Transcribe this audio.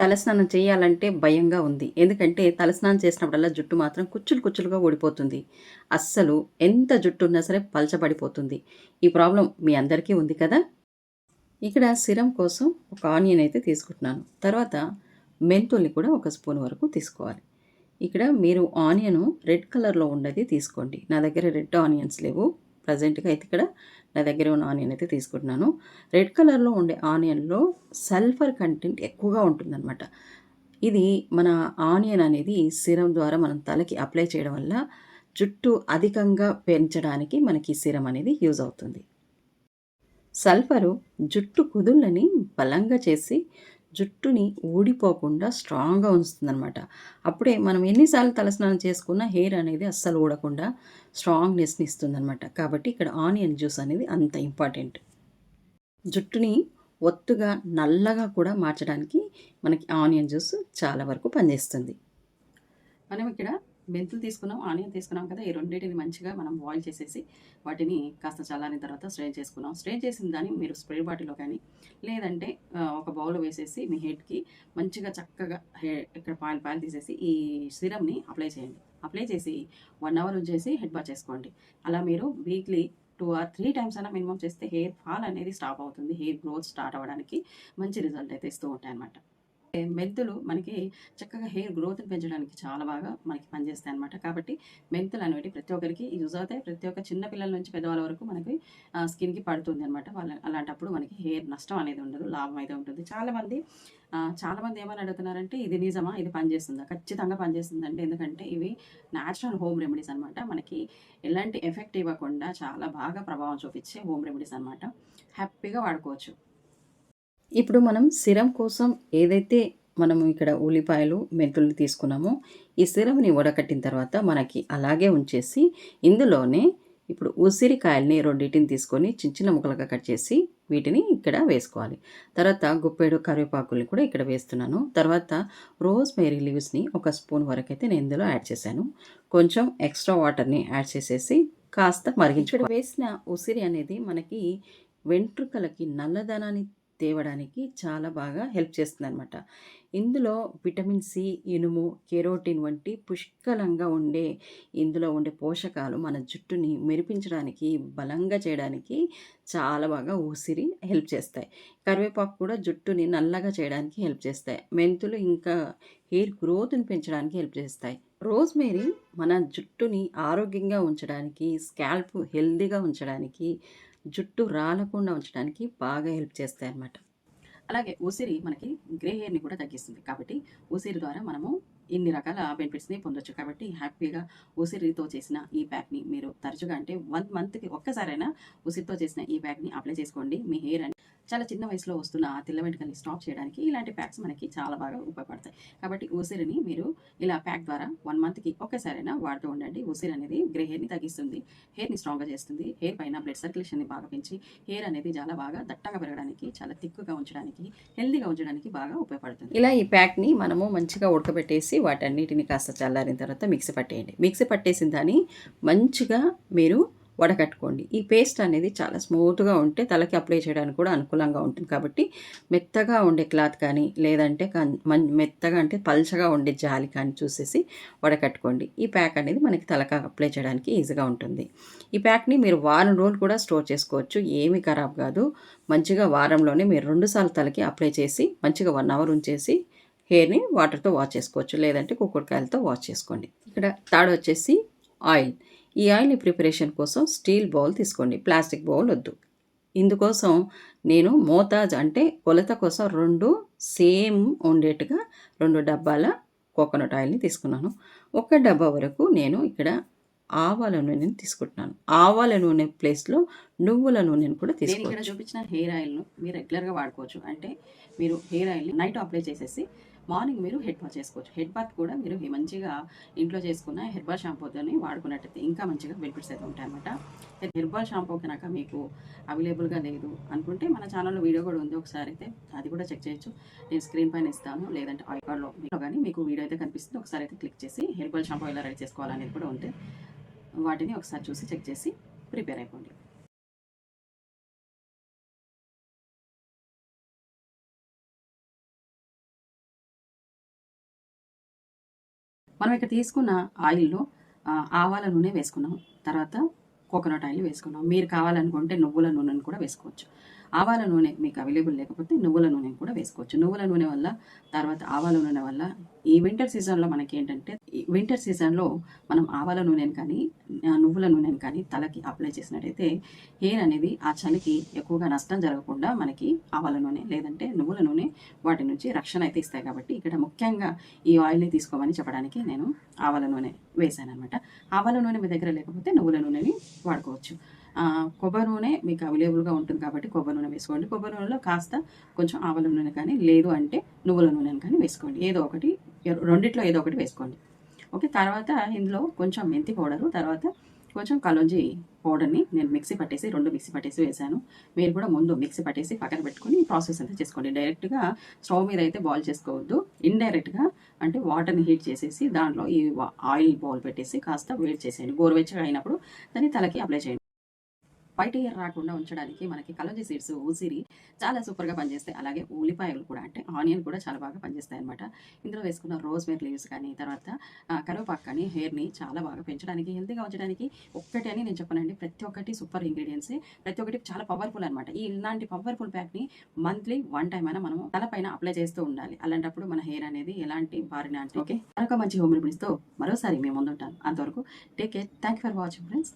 తలస్నానం చేయాలంటే భయంగా ఉంది. ఎందుకంటే తలస్నానం చేసినప్పుడల్లా జుట్టు మాత్రం కుచ్చులు కుచ్చులుగా ఊడిపోతుంది. అస్సలు ఎంత జుట్టు ఉన్నా సరే పలచబడిపోతుంది. ఈ ప్రాబ్లం మీ అందరికీ ఉంది కదా? ఇక్కడ సిరం కోసం ఒక ఆనియన్ అయితే తీసుకుంటున్నాను. తర్వాత మెంతుల్ని కూడా ఒక స్పూన్ వరకు తీసుకోవాలి. ఇక్కడ మీరు ఆనియను రెడ్ కలర్లో ఉండేది తీసుకోండి. నా దగ్గర రెడ్ ఆనియన్స్ లేవు. ప్రజెంట్గా అయితే ఇక్కడ నా దగ్గర ఉన్న ఆనియన్ అయితే తీసుకుంటున్నాను. రెడ్ కలర్లో ఉండే ఆనియన్లో సల్ఫర్ కంటెంట్ ఎక్కువగా ఉంటుందన్నమాట. ఇది మన ఆనియన్ అనేది సిరం ద్వారా మనం తలకి అప్లై చేయడం వల్ల జుట్టు అధికంగా పెంచడానికి మనకి సిరం అనేది యూజ్ అవుతుంది. సల్ఫరు జుట్టు కుదుళ్ళని బలంగా చేసి జుట్టుని ఊడిపోకుండా స్ట్రాంగ్గా ఉంచుతుందనమాట అప్పుడే మనం ఎన్నిసార్లు తలస్నానం చేసుకున్నా హెయిర్ అనేది అస్సలు ఊడకుండా స్ట్రాంగ్నెస్ని ఇస్తుందనమాట కాబట్టి ఇక్కడ ఆనియన్ జ్యూస్ అనేది అంత ఇంపార్టెంట్. జుట్టుని ఒత్తుగా నల్లగా కూడా మార్చడానికి మనకి ఆనియన్ జ్యూస్ చాలా వరకు పనిచేస్తుంది. మనం ఇక్కడ మెంతులు తీసుకున్నాం ఆనియన్ తీసుకున్నాం కదా ఈ రెండింటిని మంచిగా మనం బాయిల్ చేసేసి వాటిని కాస్త చల్లారిన తర్వాత స్ట్రెయిన్ చేసుకున్నాం. స్ట్రెయిన్ చేసిన దాన్ని మీరు స్ప్రే బాటిల్లో కానీ లేదంటే ఒక బౌల్ వేసేసి మీ హెడ్కి మంచిగా చక్కగా హె ఇక్కడ పాయిల్ పాయిల్ తీసేసి ఈ సిరమ్ని అప్లై చేయండి. అప్లై చేసి వన్ అవర్ ఉంచేసి హెడ్ బాత్ చేసుకోండి. అలా మీరు weekly two or three times అయినా మినిమం చేస్తే హెయిర్ ఫాల్ అనేది స్టాప్ అవుతుంది. హెయిర్ గ్రోత్ స్టార్ట్ అవ్వడానికి మంచి రిజల్ట్ అయితే ఇస్తూ ఉంటాయి అనమాట మెంతులు మనకి చక్కగా హెయిర్ గ్రోత్ని పెంచడానికి చాలా బాగా మనకి పనిచేస్తాయి అనమాట కాబట్టి మెంతులు అనేవి ప్రతి ఒక్కరికి యూజ్ అవుతాయి. ప్రతి ఒక్క చిన్న పిల్లల నుంచి పెద్దవాళ్ళ వరకు మనకి స్కిన్కి పడుతుంది అనమాట వాళ్ళ అలాంటప్పుడు మనకి హెయిర్ నష్టం అనేది ఉండదు లాభం అయితే ఉంటుంది. చాలామంది చాలామంది ఏమని అడుగుతున్నారంటే ఇది నిజమా? ఇది పనిచేస్తుందా? ఖచ్చితంగా పనిచేస్తుంది అంటే ఎందుకంటే ఇవి న్యాచురల్ హోమ్ రెమెడీస్ అనమాట మనకి ఎలాంటి ఎఫెక్ట్ ఇవ్వకుండా చాలా బాగా ప్రభావం చూపించే హోమ్ రెమెడీస్ అనమాట హ్యాపీగా వాడుకోవచ్చు. ఇప్పుడు మనం సిరం కోసం ఏదైతే మనము ఇక్కడ ఉల్లిపాయలు మెంతులు తీసుకున్నామో ఈ సిరంని వడకట్టిన తర్వాత మనకి అలాగే ఉంచేసి ఇందులోనే ఇప్పుడు ఉసిరికాయల్ని రెండింటిని తీసుకొని చిన్న చిన్న ముక్కలుగా కట్ చేసి వీటిని ఇక్కడ వేసుకోవాలి. తర్వాత గుప్పెడు కరివేపాకుల్ని కూడా ఇక్కడ వేస్తున్నాను. తర్వాత రోజ్ మేరీ లీవ్స్ని ఒక స్పూన్ వరకు అయితే నేను ఇందులో యాడ్ చేశాను. కొంచెం ఎక్స్ట్రా వాటర్ని యాడ్ చేసేసి కాస్త మరిగించి వేసిన ఉసిరి అనేది మనకి వెంట్రుకలకి నల్లదనాన్ని తేవడానికి చాలా బాగా హెల్ప్ చేస్తుంది అనమాట ఇందులో విటమిన్ సి ఇనుము కెరోటిన్ వంటి పుష్కలంగా ఉండే ఇందులో ఉండే పోషకాలు మన జుట్టుని మెరిపించడానికి బలంగా చేయడానికి చాలా బాగా ఊసిరి హెల్ప్ చేస్తాయి. కరివేపాకు కూడా జుట్టుని నల్లగా చేయడానికి హెల్ప్ చేస్తాయి. మెంతులు ఇంకా హెయిర్ గ్రోత్ని పెంచడానికి హెల్ప్ చేస్తాయి. రోజ్మేరీ మన జుట్టుని ఆరోగ్యంగా ఉంచడానికి స్కాల్ప్ హెల్దీగా ఉంచడానికి జుట్టు రాలకుండా ఉంచడానికి బాగా హెల్ప్ చేస్తాయి అన్నమాట అలాగే ఉసిరి మనకి గ్రే హెయిర్ని కూడా తగ్గిస్తుంది. కాబట్టి ఉసిరి ద్వారా మనము ఇన్ని రకాల బెనిఫిట్స్ని పొందొచ్చు కాబట్టి హ్యాపీగా ఉసిరితో చేసిన ఈ ప్యాక్ని మీరు తరచుగా అంటే వన్ మంత్కి ఒక్కసారైనా ఉసిరితో చేసిన ఈ ప్యాక్ని అప్లై చేసుకోండి. మీ హెయిర్ అని చాలా చిన్న వయసులో వస్తున్న తెల్ల వెంటకల్ని స్టాప్ చేయడానికి ఇలాంటి ప్యాక్స్ మనకి చాలా బాగా ఉపయోగపడతాయి. కాబట్టి ఉసిరిని మీరు ఇలా ప్యాక్ ద్వారా వన్ మంత్కి ఒక్కసారైనా వాడుతూ ఉండండి. ఉసిరి అనేది గ్రే హెయిర్ని తగ్గిస్తుంది హెయిర్ని స్ట్రాంగ్గా చేస్తుంది. హెయిర్ పైన బ్లడ్ సర్క్యులేషన్ని బాగా పెంచి హెయిర్ అనేది చాలా బాగా దట్టగా పెరగడానికి చాలా థిక్గా ఉంచడానికి హెల్దీగా ఉంచడానికి బాగా ఉపయోగపడుతుంది. ఇలా ఈ ప్యాక్ని మనము మంచిగా ఉడకబెట్టేసి వాటన్నిటిని కాస్త చల్లారిన తర్వాత మిక్సీ పట్టేయండి. మిక్సీ పట్టేసిన దాన్ని మంచిగా మీరు వడకట్టుకోండి. ఈ పేస్ట్ అనేది చాలా స్మూత్గా ఉంటే తలకి అప్లై చేయడానికి కూడా అనుకూలంగా ఉంటుంది. కాబట్టి మెత్తగా ఉండే క్లాత్ కానీ లేదంటే మెత్తగా అంటే పల్చగా ఉండే జాలి కానీ చూసేసి వడకట్టుకోండి. ఈ ప్యాక్ అనేది మనకి తలక అప్లై చేయడానికి ఈజీగా ఉంటుంది. ఈ ప్యాక్ని మీరు వారం రోజులు కూడా స్టోర్ చేసుకోవచ్చు. ఏమీ ఖరాబ్ కాదు. మంచిగా వారంలోనే మీరు రెండుసార్లు తలకి అప్లై చేసి మంచిగా వన్ అవర్ ఉంచేసి హెయిర్ని వాటర్తో వాష్ చేసుకోవచ్చు లేదంటే కుక్కుడుకాయలతో వాష్ చేసుకోండి. ఇక్కడ థర్డ్ వచ్చేసి ఆయిల్. ఈ ఆయిల్ ప్రిపరేషన్ కోసం స్టీల్ బౌల్ తీసుకోండి ప్లాస్టిక్ బౌల్ వద్దు. ఇందుకోసం నేను మోతాజ్ అంటే కొలత కోసం రెండు సేమ్ ఉండేట్టుగా రెండు డబ్బాల కోకోనట్ ఆయిల్ని తీసుకున్నాను. ఒక డబ్బా వరకు నేను ఇక్కడ ఆవాల నూనెని తీసుకుంటున్నాను. ఆవాల నూనె ప్లేస్లో నువ్వుల నూనెను కూడా తీసుకుని ఇక్కడ చూపించిన హెయిర్ ఆయిల్ను మీరు రెగ్యులర్గా వాడుకోవచ్చు. అంటే మీరు హెయిర్ ఆయిల్ని నైట్ అప్లై చేసేసి మార్నింగ్ మీరు హెడ్ బాత్ చేసుకోవచ్చు. హెడ్ బాత్ కూడా మీరు మంచిగా ఇంట్లో చేసుకున్న హెర్బల్ షాంపూతోని వాడుకున్నట్టయితే ఇంకా మంచిగా బెనిఫిట్స్ అయితే ఉంటాయన్నమాట. హెర్బల్ షాంపూ కనుక మీకు అవైలబుల్గా లేదు అనుకుంటే మన ఛానల్లో వీడియో కూడా ఉంది ఒకసారి అయితే అది కూడా చెక్ చేయొచ్చు. నేను స్క్రీన్ పైన ఇస్తాను. లేదంటే ఐ కార్డ్లో కానీ మీకు వీడియో అయితే కనిపిస్తుంది. ఒకసారి అయితే క్లిక్ చేసి హెర్బల్ షాంపూ ఎలా రెడీ చేసుకోవాలనేది కూడా ఉంటే వాటిని ఒకసారి చూసి చెక్ చేసి ప్రిపేర్ అయిపోండి. మనం ఇక్కడ తీసుకున్న ఆయిల్లో ఆవాల నూనె వేసుకున్నాం. తర్వాత కోకోనట్ ఆయిల్ వేసుకున్నాం. మీరు కావాలనుకుంటే నువ్వుల నూనెను కూడా వేసుకోవచ్చు. ఆవాల నూనె మీకు అవైలబుల్ లేకపోతే నువ్వుల నూనె కూడా వేసుకోవచ్చు. నువ్వుల నూనె వల్ల తర్వాత ఆవాల నూనె వల్ల ఈ వింటర్ సీజన్లో మనకి ఏంటంటే వింటర్ సీజన్లో మనం ఆవాల నూనెని కానీ నువ్వుల నూనెని కానీ తలకి అప్లై చేసినట్టయితే హెయిర్ అనేది ఆ చలికి ఎక్కువగా నష్టం జరగకుండా మనకి ఆవాల నూనె లేదంటే నువ్వుల నూనె వాటి నుంచి రక్షణ అయితే ఇస్తాయి కాబట్టి ఇక్కడ ముఖ్యంగా ఈ ఆయిల్ని తీసుకోమని చెప్పడానికి నేను ఆవాల నూనె వేసాను అనమాట ఆవాల నూనె మీ దగ్గర లేకపోతే నువ్వుల నూనెని వాడుకోవచ్చు. కొబ్బరి నూనె మీకు అవైలబుల్గా ఉంటుంది కాబట్టి కొబ్బరి నూనె వేసుకోండి. కొబ్బరి నూనెలో కాస్త కొంచెం ఆవల నూనె కానీ లేదు అంటే నువ్వుల నూనెను కానీ వేసుకోండి. ఏదో ఒకటి రెండిట్లో ఏదో ఒకటి వేసుకోండి. ఓకే తర్వాత ఇందులో కొంచెం మెంతి పౌడరు తర్వాత కొంచెం కలోంజి పౌడర్ని నేను మిక్సీ పట్టేసి రెండు మిక్సీ పట్టేసి వేసాను మీరు కూడా ముందు మిక్సీ పట్టేసి పక్కన పెట్టుకొని ప్రాసెస్ అంతా చేసుకోండి. డైరెక్ట్గా స్టవ్ మీద అయితే బాయిల్ చేసుకోవద్దు. ఇండైరెక్ట్గా అంటే వాటర్ని హీట్ చేసేసి దాంట్లో ఈ ఆయిల్ బౌల్ పెట్టేసి కాస్త వేడి చేసేయండి. గోరువెచ్చగా అయినప్పుడు దాన్ని తలకి అప్లై చేయండి. వైట్ ఇయర్ రాకుండా ఉంచడానికి మనకి కలంజీ సీడ్స్ ఉసిరి చాలా సూపర్గా పనిచేస్తాయి. అలాగే ఉల్లిపాయలు కూడా అంటే ఆనియన్ కూడా చాలా బాగా పనిచేస్తాయి అనమాట ఇందులో వేసుకున్న రోజ్ మేర్ లీవ్స్ కానీ తర్వాత కరివేపాకు కానీ హెయిర్ని చాలా బాగా పెంచడానికి హెల్తీగా ఉంచడానికి ఒక్కటి అని నేను చెప్పనండి. ప్రతి ఒక్కటి సూపర్ ఇంగ్రీడియంట్స్. ప్రతి ఒక్కటి చాలా పవర్ఫుల్ అనమాట ఈ ఇలాంటి పవర్ఫుల్ ప్యాక్ని మంత్లీ వన్ టైం అయినా మనం తలపైన అప్లై చేస్తూ ఉండాలి. అలాంటప్పుడు మన హెయిర్ అనేది ఎలాంటి బారిన అంటే ఓకే. మరొక మంచి హోమ్ రెమెడీస్తో మరోసారి మేము ముందుంటాను. అంతవరకు take care. Thank for watching friends.